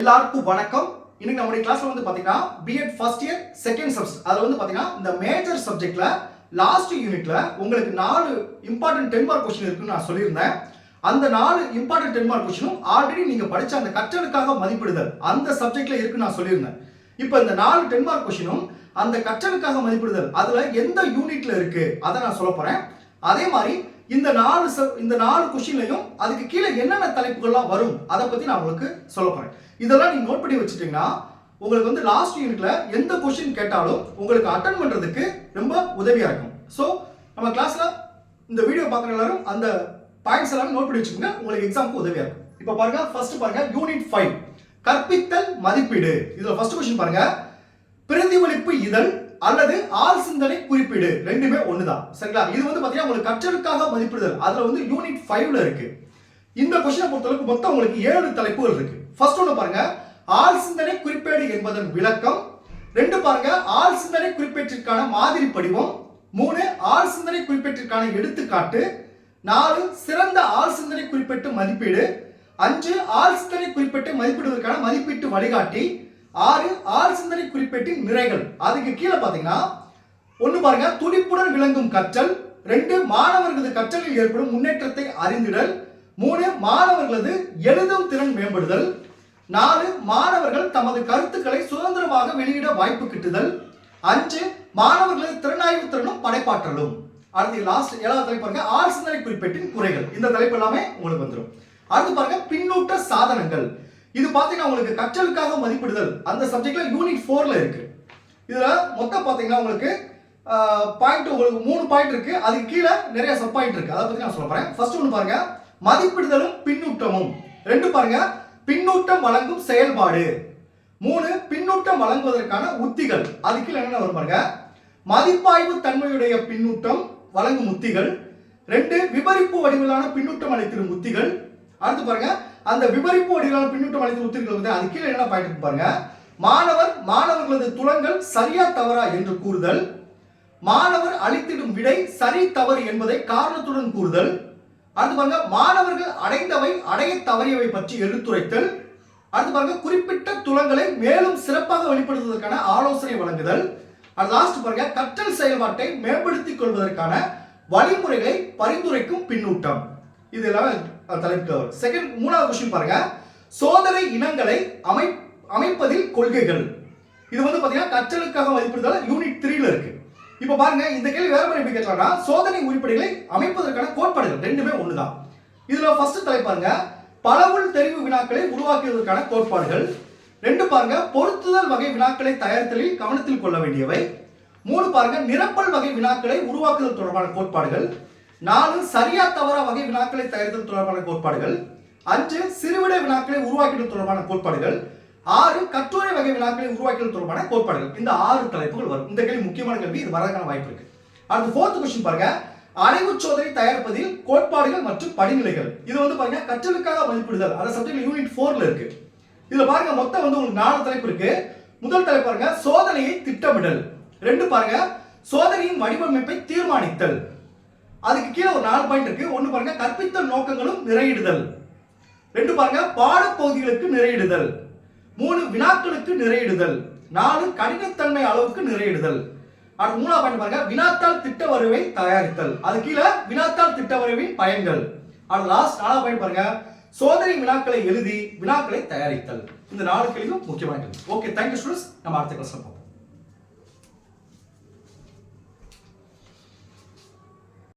எல்லாருக்கும் வணக்கம். இன்னைக்கு நம்முடைய கிளாஸ்ல வந்து பாத்தீங்கன்னா B Ed first year second semester அதுல வந்து பாத்தீங்கன்னா இந்த மேஜர் சப்ஜெக்ட்ல லாஸ்ட் யூனிட்ல உங்களுக்கு நாலு இம்பார்ட்டன்ட் டென் மார்க் கொஸ்டின் இருக்குன்னு நான் சொல்லியிருந்தேன். அந்த நாலு இம்பார்ட்டன்ட் டென் மார்க் கொஸ்டினும் ஆல்ரெடி நீங்க படிச்ச அந்த கற்றலுக்காக மதிப்பிடுதல். அந்த சப்ஜெக்ட்ல இருக்குன்னு நான் சொல்லியிருந்தேன். இப்போ இந்த நாலு டென் மார்க் கொஸ்டினும் அந்த கற்றலுக்காக மதிப்பிடுதல். அதுல எந்த யூனிட்ல இருக்கு? அதை நான் சொல்ல போறேன். அதே மாதிரி இந்த நாலு இந்த நாலு கொஷின்லையும் அதுக்கு கீழே என்னென்ன தலைப்புகள்லாம் வரும்? அதை பத்தி நான் உங்களுக்கு சொல்ல போறேன். இதெல்லாம் நீங்க நோட் பண்ணி வச்சுட்டீங்கன்னா உங்களுக்கு வந்து லாஸ்ட் யூனிட்ல எந்த கொஷின் கேட்டாலும் உங்களுக்கு அட்டன் பண்றதுக்கு ரொம்ப உதவியா இருக்கும். ஸோ நம்ம கிளாஸ்ல இந்த வீடியோ பார்க்குற எல்லாரும் அந்த பாயிண்ட்ஸ் எல்லாம் நோட் பண்ணி வச்சுக்கோங்க. உங்களுக்கு எக்ஸாமுக்கு உதவியா இருக்கும். இப்போ பாருங்க ஃபர்ஸ்ட் பாருங்க யூனிட் ஃபைவ் கற்பித்தல் மதிப்பீடு. இதுல ஃபர்ஸ்ட் கொஸ்டின் பாருங்க. பிரதிபலிப்பு இதழ் அல்லது ஆள் சிந்தனை குறிப்பீடு ரெண்டுமே ஒண்ணுதான். சரிங்களா? இது வந்து பாத்தீங்கன்னா உங்களுக்கு கற்றலுக்காக மதிப்பிடுதல். அதுல வந்து யூனிட் ஃபைவ்ல இருக்கு. இந்த கொஸ்டினை பொறுத்தளவுக்கு மொத்தம் உங்களுக்கு ஏழு தலைப்புகள் இருக்கு. ஃபர்ஸ்ட் ஒன்று பாருங்க. ஆள் சிந்தனை குறிப்பேடு என்பதன் விளக்கம். ரெண்டு பாருங்க. ஆள் சிந்தனை குறிப்பேட்டிற்கான மாதிரி படிவம். மூணு ஆள் சிந்தனை குறிப்பேட்டிற்கான எடுத்துக்காட்டு. நாலு சிறந்த ஆள் சிந்தனை குறிப்பிட்டு மதிப்பீடு. அஞ்சு ஆள் சிந்தனை குறிப்பிட்டு மதிப்பிடுவதற்கான மதிப்பீட்டு வழிகாட்டி. ஆறு ஆள் சிந்தனை குறிப்பேட்டின் நிறைகள். அதுக்கு கீழே பாத்தீங்கன்னா ஒண்ணு பாருங்க துடிப்புடன் விளங்கும் கற்றல் ரெண்டு மாணவர்களது கற்றலில் ஏற்படும் முன்னேற்றத்தை அறிந்திடல் மூணு மாணவர்களது எழுதும் திறன் மேம்படுதல் நாலு மாணவர்கள் தமது கருத்துக்களை சுதந்திரமாக வெளியிட வாய்ப்பு கிட்டுதல் அஞ்சு மாணவர்களது திறனாய்வு திறனும் படைப்பாற்றலும். அடுத்து லாஸ்ட் ஏழாவது தலைப்பு பாருங்க ஆள் குறிப்பேட்டின் குறைகள். இந்த தலைப்பு எல்லாமே உங்களுக்கு வந்துடும் அடுத்து பாருங்க பின்னூட்ட சாதனங்கள். இது பார்த்தீங்கன்னா உங்களுக்கு கற்றலுக்காக மதிப்பிடுதல். அந்த சப்ஜெக்ட்ல யூனிட் ஃபோர்ல இருக்கு. இதுல மொத்தம் பார்த்தீங்கன்னா உங்களுக்கு பாயிண்ட் உங்களுக்கு மூணு பாயிண்ட் இருக்கு. அதுக்கு கீழே நிறைய சப் பாயிண்ட் இருக்கு. அதை பத்தி நான் சொல்ல போறேன். ஃபர்ஸ்ட் ஒன்று பாருங்க. மதிப்பிடுதலும் பின்னூட்டமும். ரெண்டு பாருங்க. பின்னூட்டம் வழங்கும் செயல்பாடு. மூணு பின்னூட்டம் வழங்குவதற்கான உத்திகள். அது கீழே என்னென்ன வரும் பாருங்க? மதிப்பாய்வு தன்மையுடைய பின்னூட்டம் வழங்கும் உத்திகள். ரெண்டு விபரிப்பு வடிவிலான பின்னூட்டம் அளித்திடும் உத்திகள். அடுத்து பாருங்க. அந்த விபரிப்பு வடிவிலான பின்னூட்டம் அளித்து உத்திரிகள் வந்து அது கீழே என்ன பாயிண்ட் பாருங்க? மாணவர் மாணவர்களது துலங்கள் சரியா தவறா என்று கூறுதல். மாணவர் அளித்திடும் விடை சரி தவறு என்பதை காரணத்துடன் கூறுதல். அடுத்து பாருங்க மாணவர்கள் அடைந்தவை அடைய தவறியவை பற்றி எடுத்துரைத்தல். அடுத்து பாருங்க குறிப்பிட்ட துலங்களை மேலும் சிறப்பாக வெளிப்படுத்துவதற்கான ஆலோசனை வழங்குதல். அடுத்து லாஸ்ட் பாருங்க கற்றல் செயல்பாட்டை மேம்படுத்திக் கொள்வதற்கான வழிமுறைகளை பரிந்துரைக்கும் பின்னூட்டம். இது எல்லாமே தலைப்பு செகண்ட் மூணாவது கொஸ்டின் பாருங்க. சோதனை இனங்களை அமை அமைப்பதில் கொள்கைகள். இது வந்து பாத்தீங்கன்னா கற்றலுக்காக மதிப்பிடுதல் யூனிட் த்ரீல இருக்கு. இப்போ பாருங்க இந்த கேள்வி வேற மாதிரி எப்படி கேட்கலாம்னா சோதனை உருப்படிகளை அமைப்பதற்கான கோட்பாடுகள் ரெண்டுமே ஒண்ணுதான். இதுல ஃபர்ஸ்ட் தலை பாருங்க. பலவுள் தெரிவு வினாக்களை உருவாக்குவதற்கான கோட்பாடுகள். ரெண்டு பாருங்க பொருத்துதல் வகை வினாக்களை தயாரித்தலில் கவனத்தில் கொள்ள வேண்டியவை. மூணு பாருங்க நிரப்பல் வகை வினாக்களை உருவாக்குதல் தொடர்பான கோட்பாடுகள். நாலு சரியா தவற வகை வினாக்களை தயாரித்தல் தொடர்பான கோட்பாடுகள். அஞ்சு சிறுவிடை வினாக்களை உருவாக்கிடல் தொடர்பான கோட்பாடுகள். ஆறு கட்டுரை வகை வினாக்களை உருவாக்கியது தொடர்பான கோட்பாடுகள். இந்த ஆறு தலைப்புகள் வரும். இந்த கேள்வி முக்கியமான கேள்வி. இது வரதுக்கான வாய்ப்பு இருக்கு. அடுத்து ஃபோர்த் கொஸ்டின் பாருங்க. அறிவு சோதனை தயாரிப்பதில் கோட்பாடுகள் மற்றும் படிநிலைகள். இது வந்து பாருங்க கற்றலுக்காக மதிப்பிடுதல். அந்த சப்ஜெக்ட் யூனிட் ஃபோர்ல இருக்கு. இதுல பாருங்க மொத்தம் வந்து உங்களுக்கு நாலு தலைப்பு இருக்கு. முதல் தலைப்பு பாருங்க சோதனையை திட்டமிடல். ரெண்டு பாருங்க சோதனையின் வடிவமைப்பை தீர்மானித்தல். அதுக்கு கீழே ஒரு நாலு பாயிண்ட் இருக்கு. ஒன்று பாருங்க கற்பித்தல் நோக்கங்களும் நிறையிடுதல். ரெண்டு பாருங்க பாடப்பகுதிகளுக்கு நிறையிடுதல். மூணு வினாக்களுக்கு நிறையிடுதல். நாலு கடினத்தன்மை அளவுக்கு நிறையிடுதல். அடுத்து மூணாவது பாயிண்ட் பாருங்க வினாத்தால் திட்ட வருவை தயாரித்தல். அது கீழே வினாத்தால் திட்ட வருவின் பயன்கள். அடுத்து லாஸ்ட் நாலாவது பாயிண்ட் பாருங்க சோதனை வினாக்களை எழுதி வினாக்களை தயாரித்தல். இந்த நாலு கேள்வியும் முக்கியமான ஓகே தேங்க்யூ ஸ்டூடெண்ட்ஸ் நம்ம அடுத்த கிளாஸ்ல பார்ப்போம்.